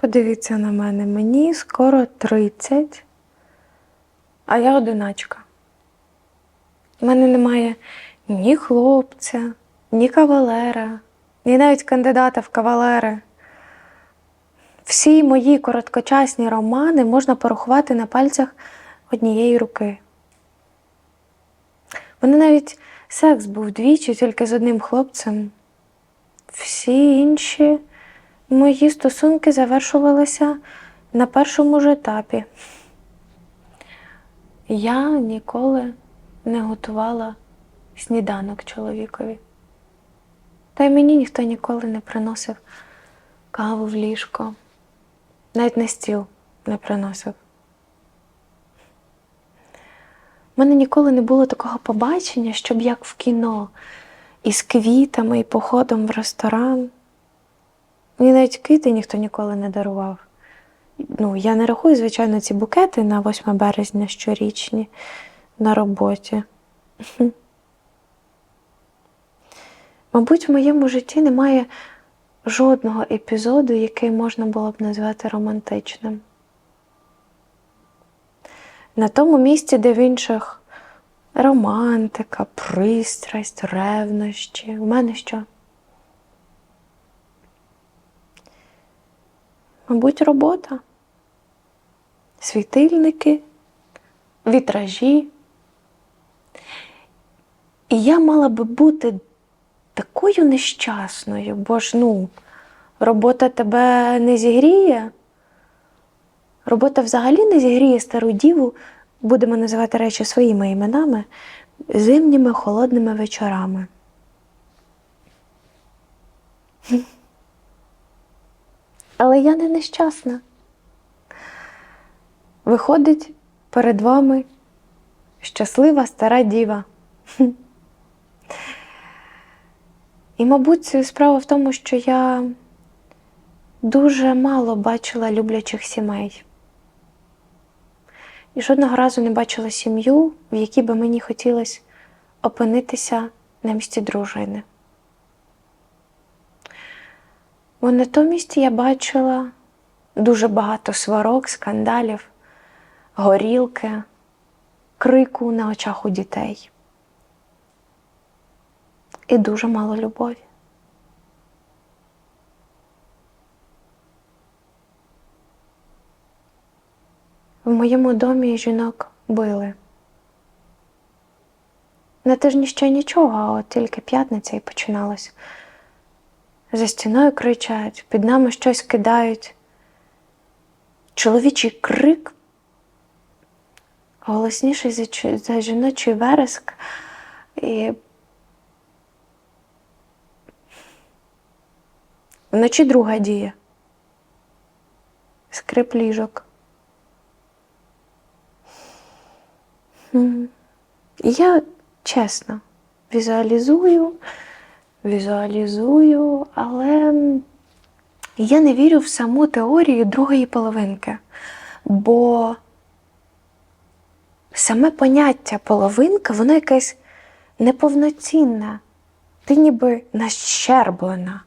Подивіться на мене, мені скоро 30, а я одиначка. У мене немає ні хлопця, ні кавалера, ні навіть кандидата в кавалери. Всі мої короткочасні романи можна порахувати на пальцях однієї руки. У мене навіть секс був двічі тільки з одним хлопцем. Всі інші мої стосунки завершувалися на першому ж етапі. Я ніколи не готувала сніданок чоловікові. Та й мені ніхто ніколи не приносив каву в ліжко, навіть на стіл не приносив. У мене ніколи не було такого побачення, щоб як в кіно, із квітами і походом в ресторан. Мені навіть квіти ніхто ніколи не дарував. Ну, я не рахую, звичайно, ці букети на 8 березня щорічні на роботі. Мабуть, в моєму житті немає жодного епізоду, який можна було б назвати романтичним. На тому місці, де в інших романтика, пристрасть, ревнощі. У мене що? Мабуть, робота, світильники, вітражі. І я мала би бути такою нещасною, бо ж ну, робота тебе не зігріє. Робота взагалі не зігріє стару діву, будемо називати речі своїми іменами, зимніми холодними вечорами. Але я не нещасна. Виходить перед вами щаслива стара діва. І, мабуть, справа в тому, що я дуже мало бачила люблячих сімей. І жодного разу не бачила сім'ю, в якій би мені хотілося опинитися на місці дружини. Бо натомість я бачила дуже багато сварок, скандалів, горілки, крику на очах у дітей. І дуже мало любові. В моєму домі жінок били. На тижні ще нічого, а от тільки п'ятниця і починалось. За стіною кричать, під нами щось кидають. Чоловічий крик, голосніший за, за жіночий вереск. І вночі друга дія. Скрип ліжок. Я чесно візуалізую, візуалізую, але я не вірю в саму теорію другої половинки. Бо саме поняття половинка, воно якесь неповноцінне. Ти ніби нащерблена.